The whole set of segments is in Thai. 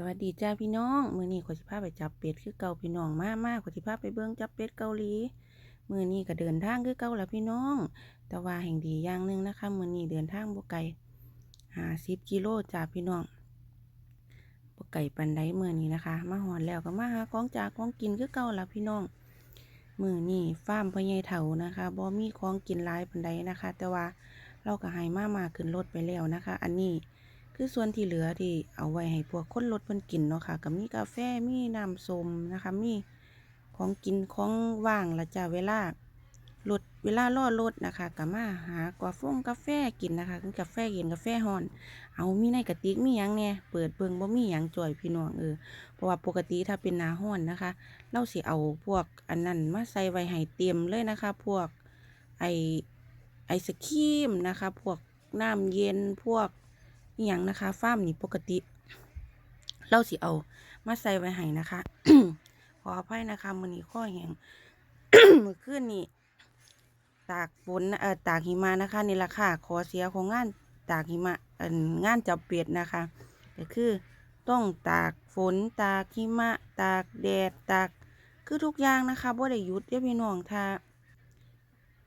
สวัสดีจ้าพี่น้อง มือนี้ขอสิพาไปจับเป็ดคือเก่าพี่น้องมากมาข้อสิพาไปเบิ่งจับเป็ดเกาหลี มือนี้ก็เดินทางคือเก่าละพี่น้อง แต่ว่าแห่งดีอย่างหนึ่งนะคะ มือนี้เดินทางบ่ไกล50กิโลจ้าพี่น้องบ่ไกลปานใดมือนี้นะคะ มาฮอดแล้วก็มาหาของจากของกินคือเก่าละพี่น้อง มือนี้ฟาร์มพ่อใหญ่เฒ่านะคะบ่มีของกินหลายปานใดนะคะ แต่ว่าเราก็ให้มากมาขึ้นรถไปแล้วนะคะ อันนี้ คือส่วนที่เหลือที่เอาไว้ให้พวกคนรถเพิ่นกินเนาะค่ะก็มีกาแฟมีน้ำส้มนะคะมีของกินของว่างละจ้ะเวลารถเวลารอรถนะคะก็มาหากาฟงกาแฟกินนะคะคือกาแฟเย็นกาแฟร้อน เอามีในกระติกมีหยังแหน่ยเปิดเบิ่งบ่มีหยังจ่อยพี่น้องเออเพราะว่าปกติถ้าเป็นหนาร้อนนะคะ เราสิเอาพวกอันนั้นมาใส่ไว้ให้เต็มเลยนะคะ พวกไอไอศครีมนะคะ พวกน้ำเย็นพวก อหย่างนะคะฟ้ามนี่ปกติ เราสิเอามาใส่ไว้ให้นะคะขออภัยนะคะมือนี้ข้อแห้งมื่อคืนนี้ตากฝนเอ่อตากหิมะนะคะนี่ราคาขอเสียของงานตากหิมะเอ่องานจับเป็ดนะคะก็คือต้องตากฝนตากหิมะ ตากแดดตากคือทุกอย่างนะคะบ่ได้หยุดเด้อพี่น้องถ้า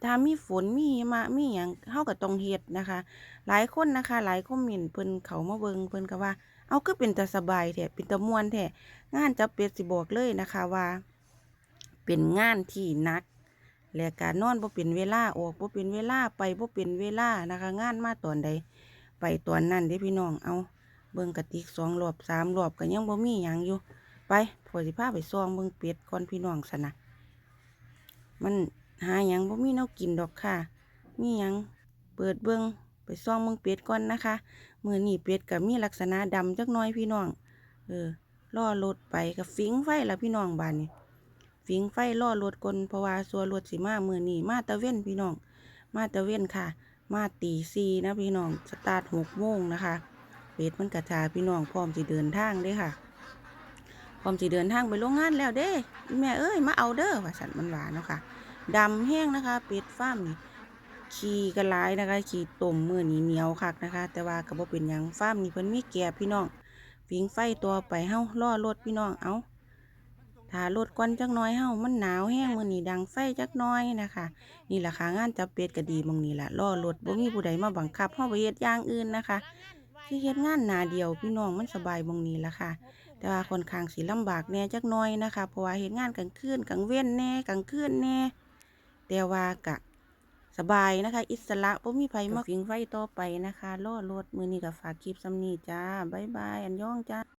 ถ้ามีฝนมีหิมะมีหยังเฮาก็ต้องเฮ็ดนะคะ หลายคนนะคะ หลายคอมเมนต์เพิ่นเขามาเบิงเพิ่นก็ว่า เอาคือเป็นตาสบายแท้เป็นตาม่วนแท้งานจับเป็ดสิบอกเลยนะคะว่า เป็นงานที่นัก และการนอนบ่เป็นเวลาออกบ่เป็นเวลาไปบ่เป็นเวลานะคะ งานมาตอนใด ไปตอนนั้นเด้พี่น้องเอาเบิ่งกระติกสองรอบสามรอบก็ยังบ่มีหยังอยู่ ไปพอสิพาไปซองเบิ่งเป็ดก่อนพี่น้องซะนะมัน หาหยังบ่มีแนวกินดอกค่ะ มีหยังเปิดเบิ่งไปซองเบิ่งเป็ดก่อนนะคะมื้อนี้เป็ดก็มีลักษณะดำจักหน่อยพี่น้อง เออล่อรถไปก็ฟิงไฟละพี่น้องบ้านนี้ฟิงไฟล่อรถก่อนเพราะว่าสัวรถสิมามื้อนี้มาตะเว้นพี่น้อง มาตะเว้นค่ะ มาตีสี่นะพี่น้องสตาร์ทหกโมงนะคะเป็ดมันกระชาพี่น้องพร้อมสิเดินทางเด้ค่ะพร้อมสิเดินทางไปโรงงานแล้วเด้แม่เอ้ยมาเอาเด้อว่าสันมันหวานเนาะค่ะ ดำแห้งนะคะเป็ดฟ้ามนี่ขี่กันหลนะคะขี่ต้มมือนี้เหนียวคักนะคะ แต่ว่าก็บ่เป็นหยังฟ้ามนี่เพิ่นมีแก่พี่น้องฟิงไฟตัวไปเฮาล่อรถพี่น้องเอาถ้ารถก่อนจักน้อยเฮามันหนาวแห้งมื้อนี้ดังไฟจักน้อยนะคะ นี่แหละค่ะงานจับเป็ดก็ดีมองนี้ล่ะล่อรถบ่มีผู้ใดมาบังคับเฮาไปเฮ็ดอย่างอื่นนะคะคือเฮ็ดงานนาเดียวพี่น้องมันสบายมองนี้ล่ะค่ะ แต่ว่าค่อนข้างสิลำบากแน่จักน้อยนะคะเพราะว่าเฮ็ดงานกลางคืนกลางเว้นแน่กลางคืนแน่ แต่ว่ากะสบายนะคะ อิสระบ่มีไผมาฟิงไฟต่อไปนะคะล่อรถมือนี้ก็ฝากคลิปซ้ำนี้จ้า บ๊ายบาย อันย่องจ้า